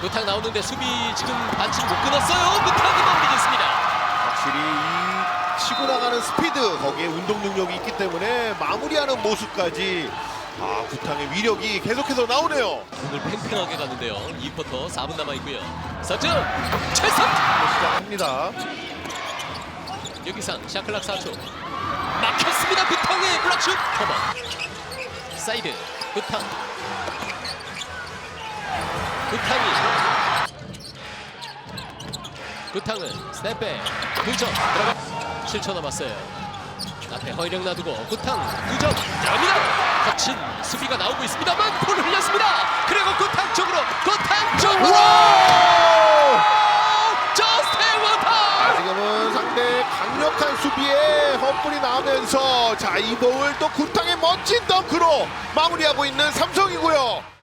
구탕 나오는데 수비 지금 반칙 못 끊었어요. 구탕이 마무리됐습니다. 확실히 이 치고 나가는 스피드 거기에 운동 능력이 있기 때문에 마무리하는 모습까지 아 구탕의 위력이 계속해서 나오네요. 오늘 팽팽하게 가는데요. 2쿼터 4분 남아 있고요. 서준 최선 시작합니다. 여기상 샤클락 4초 막혔습니다. 구탕의 블락슛 커버 사이드 구탕 구탕이 구탕은 스텝백 2점 들어가 7초 남았어요. 앞에 허이령 놔두고 구탕 2점 들어갑니다. 거친 수비가 나오고 있습니다만 볼을 흘렸습니다. 그리고 구탕 쪽으로 구탕 쪽으로 저스트 워터 지금은 상대 강력한 수비에 헛불이 나오면서 자이 볼을 또 구탕의 멋진 덩크로 마무리하고 있는 삼성이고요.